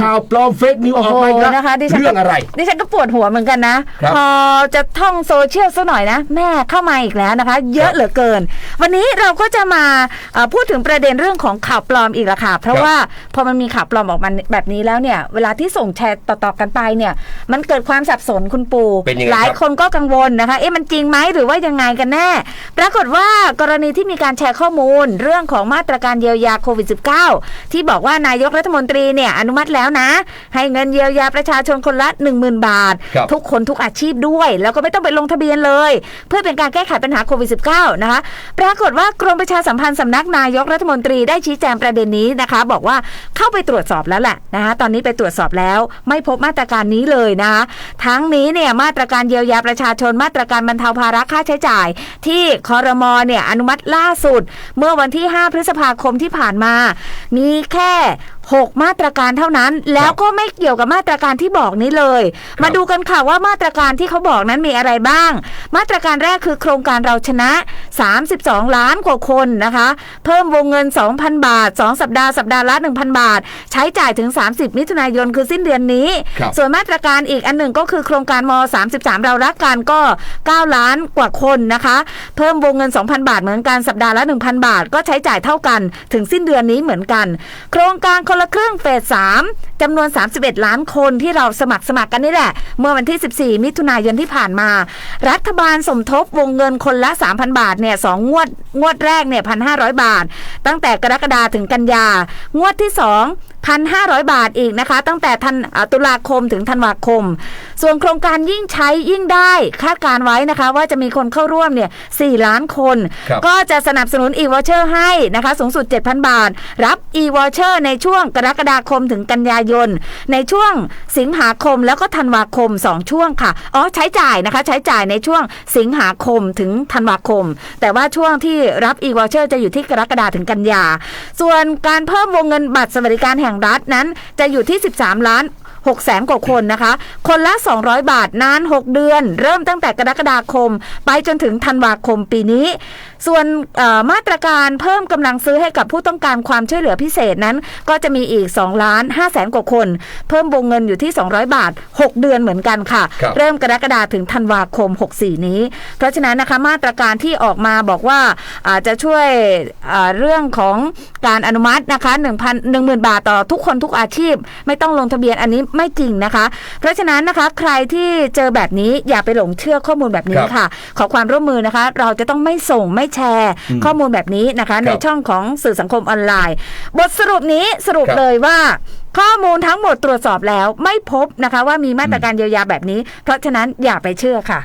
ข่าวปลอมเฟกนิวอโอ้อกโหมาอีกแล้วนะคะดิฉันเรื่ก็องอะไร ดิฉันก็ปวดหัวเหมือนกันนะครับพอจะท่องโซเชียลสักหน่อยนะ แม่เข้ามาอีกแล้วนะคะ เยคอะรับเหลือเกิน วันนี้เราก็จะมาเอ่อพูดถึงประเด็นเรื่องของข่าวปลอมอีกละค่ะ เพราะครับว่าพอมันมีข่าวปลอมออกมาแบบนี้แล้วเนี่ย เวลาที่ส่งแชร์ต่อๆกันไปเนี่ย มันเกิดความสับสนคุณปูเป็นยังไงหลายครับคนก็กังวลนะคะ เอ๊ะมันจริงไหมหรือว่ายังไงกันแน่ ปรากฏว่ากรณีที่มีการแชร์ข้อมูล เรื่องของมาตรการเยียวยาโควิด -19 ที่บอกว่านายกรัฐมนตรีเนี่ยอนุมัติแล้วนะ ให้เงินเยียวยาประชาชนคนละ 10,000 บาทครับทุกคนทุกอาชีพด้วย แล้วก็ไม่ต้องไปลงทะเบียนเลย เพื่อเป็นการแก้ไขปัญหาโควิด -19 นะคะ ปรากฏว่ากรมประชาสัมพันธ์สำนักนายกรัฐมนตรีได้ชี้แจงประเด็นนี้นะคะ บอกว่าเข้าไปตรวจสอบแล้วแหละนะคะตอนนี้ไปตรวจสอบแล้วไม่พบมาตรการนี้เลยนะคะทั้งนี้เนี่ยมาตรการเยียวยาประชาชนมาตรการบรรเทาภาระค่าใช้จ่าย ที่คอรมอเนี่ยอนุมัติล่าสุด เมื่อวันที่ 5 พฤษภาคมที่ผ่านมา มีแค่6 มาตรการเท่านั้น แล้วก็ไม่เกี่ยวกับมาตรการที่บอกนี้เลยครับมาดูกันค่ะว่ามาตรการที่เขาบอกนั้นมีอะไรบ้าง มาตรการแรกคือโครงการเราชนะ 32 ล้านกว่าคนนะคะ เพิ่มวงเงิน 2,000 บาท 2 สัปดาห์สัปดาห์ละ 1,000 บาท ใช้จ่ายถึง 30 มิถุนายนคือสิ้นเดือนนี้ครับส่วนมาตรการอีกอันหนึ่งก็คือโครงการม 33 เรารักกันก็ 9 ล้านกว่าคนนะคะ เพิ่มวงเงิน 2,000 บาทเหมือนกันสัปดาห์ละ 1,000 บาท ก็ใช้จ่ายเท่ากันถึงสิ้นเดือนนี้เหมือนกัน โครงการคนละครึ่งเฟส3จำนวน 31 ล้านคนที่เราสมัครสมัครกันนี่แหละ เมื่อวันที่ 14 มิถุนายนที่ผ่านมา รัฐบาลสมทบวงเงินคนละ 3,000 บาทเนี่ยสองงวดงวดแรกเนี่ย1,500บาท ตั้งแต่กรกฎาถึงกันยา งวดที่ 2 1,500 บาทอีกนะคะ ตั้งแต่ธันอ่าตุลาคมถึงธันวาคม ส่วนโครงการยิ่งใช้ยิ่งได้คาดการไว้นะคะ ว่าจะมีคนเข้าร่วมเนี่ย4ล้านคนครับก็จะสนับสนุน e-voucher ให้นะคะ สูงสุด 7,000 บาท รับ e-voucher ในช่วงกรกฎาคมถึงกันยายน ในช่วงสิงหาคมแล้วก็ธันวาคม 2 ช่วงค่ะอ๋อใช้จ่ายนะคะ ใช้จ่ายในช่วงสิงหาคมถึงธันวาคม แต่ว่าช่วงที่รับ e-voucher จะอยู่ที่กรกฎาถึงกันยาส่วนการเพิ่มวงเงินบัตรสวัสดิการแห่งรัฐนั้นจะอยู่ที่ 13 ล้าน6แสนกว่าคนนะคะ คนละ 200 บาทนาน 6 เดือน เริ่มตั้งแต่กรกฎาคม ไปจนถึงธันวาคมปีนี้ ส่วนเอ่อมาตรการเพิ่มกำลังซื้อให้กับผู้ต้องการความช่วยเหลือพิเศษนั้น ก็จะมีอีก2ล้าน5แสนกว่าคน เพิ่มวงเงินอยู่ที่ 200 บาท 6 เดือนเหมือนกันค่ะครับเริ่มกรกฎาถึงธันวาคม 64 นี้ เพราะฉะนั้นนะคะมาตรการที่ออกมาบอกว่าอาจจะช่วยอ่าเรื่องของการอนุมัตินะคะ1,000 10,000 บาทต่อทุกคนทุกอาชีพ ไม่ต้องลงทะเบียนอันนี้ไม่จริงนะคะ เพราะฉะนั้นนะคะใครที่เจอแบบนี้อย่าไปหลงเชื่อข้อมูลแบบนี้ครับค่ะ ขอความร่วมมือนะคะ เราจะต้องไม่ส่งไม่แชร์อืมข้อมูลแบบนี้นะคะในครับช่องของสื่อสังคมออนไลน์ บทสรุปนี้สรุปครับเลยว่า ข้อมูลทั้งหมดตรวจสอบแล้วไม่พบนะคะ ว่ามีมาตรการเยียวยาแบบนี้ เพราะฉะนั้นอย่าไปเชื่อค่ะ